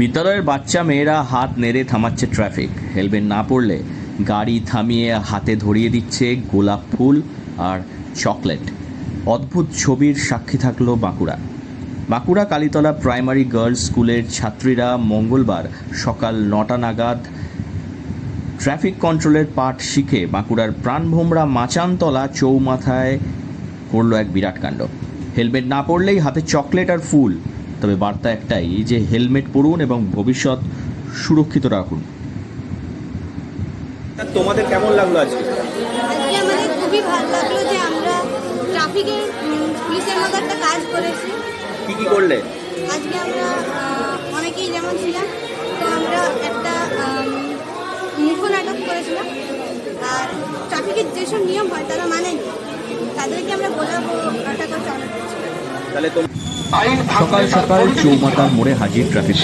বিদ্যালয়ের বাচ্চা মেয়েরা হাত নেড়ে থামাচ্ছে ট্রাফিক হেলমেট না পড়লে গাড়ি থামিয়ে হাতে ধরিয়ে দিচ্ছে গোলাপ ফুল আর চকলেট অদ্ভুত ছবির সাক্ষী থাকল বাঁকুড়া। বাঁকুড়া কালীতলা প্রাইমারি গার্লস স্কুলের ছাত্রীরা মঙ্গলবার সকাল নটা নাগাদ ট্রাফিক কন্ট্রোলের পাঠ শিখে বাঁকুড়ার প্রাণভোমরা মাচানতলা চৌমাথায় করল এক বিরাট কাণ্ড। হেলমেট না পরলেই হাতে চকলেট আর ফুল। তবে বার্তা একটাই যে হেলমেট পরুন এবং ভবিষ্যৎ সুরক্ষিত রাখুন। তোমাদের কেমন লাগল আজকে? আজকে আমাদের খুবই ভালো লাগল যে আমরা ট্রাফিকের পুলিশের মতো একটা কাজ করেছি। কি কি করলে? আজকে আমরা অনেকেই যেমন ছিলাম তো আমরা একটা আম, মুখ নাটক করেছিলাম। আর ট্রাফিকের যেসব নিয়ম হয় তারা মানেনি। তাদেরকে আমরা গোলাপ ও টাকা চড়া তাহলে তোম- সকাল সকাল চৌমাতার মোড়ে হাজির ট্রাফিক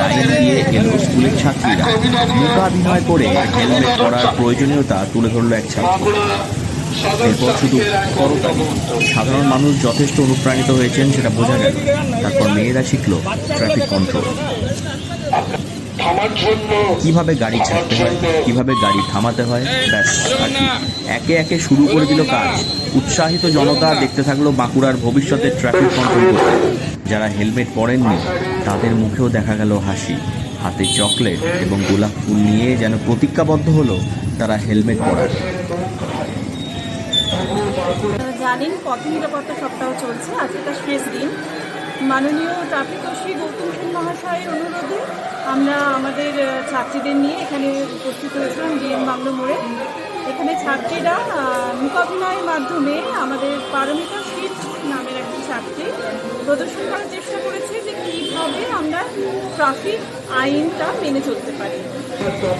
লাইন দিয়ে এলো স্কুলের ছাত্রীরা। মূকাভিনয় করে হেলমেট পরার প্রয়োজনীয়তা তুলে ধরল এক ছাত্র। এরপর শুধু সাধারণ মানুষ যথেষ্ট অনুপ্রাণিত হয়েছেন, সেটা বোঝা গেল। তারপর মেয়েরা শিখল ট্রাফিক কন্ট্রোল। কীভাবে গাড়ি ছাড়তে হয় কীভাবে গাড়ি থামাতে হয় ব্যাস আর কি। একে একে শুরু করে দিল কাজ। উৎসাহিত জনতা দেখতে থাকল বাঁকুড়ার ভবিষ্যতের ট্রাফিক কন্ট্রোল করতে। যারা হেলমেট পরেননি তাদের মুখেও দেখা গেল হাসি। হাতে চকলেট এবং গোলাপ ফুল নিয়ে যেন প্রতিজ্ঞাবদ্ধ হলো তারা হেলমেট পরার। জানেন পথ নিরাপত্তা সপ্তাহ চলছে? আজকে তার শেষ দিন। মাননীয় ট্রাফিক ওসি গৌতম সেন মহাশয়ের অনুরোধে আমরা আমাদের ছাত্রীদের নিয়ে এখানে উপস্থিত হয়েছিলাম ডিএম বাংলো মোড়ে। এখানে ছাত্রীরা মূকাভিনয়ের মাধ্যমে আমাদের পারমিতা শীত নামের একটি ছাত্রী প্রদর্শন করার চেষ্টা করেছে যে কীভাবে আমরা ট্রাফিক আইনটা মেনে চলতে পারি।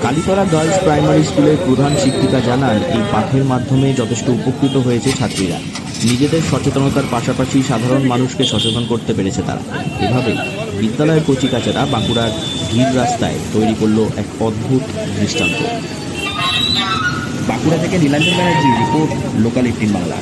কালীতলা গার্লস প্রাইমারি স্কুলের প্রধান শিক্ষিকা জানান, এই পাঠের মাধ্যমে যথেষ্ট উপকৃত হয়েছে ছাত্রীরা। নিজেদের সচেতনতার পাশাপাশি সাধারণ মানুষকে সচেতন করতে পেরেছে তারা। এভাবেই বিদ্যালয়ের কচিকাচারা বাঁকুড়ার ভিড় রাস্তায় তৈরি করল এক অদ্ভুত দৃষ্টান্ত। বাঁকুড়া থেকে Nilanjan Banerjee report, local eighteen Bangla.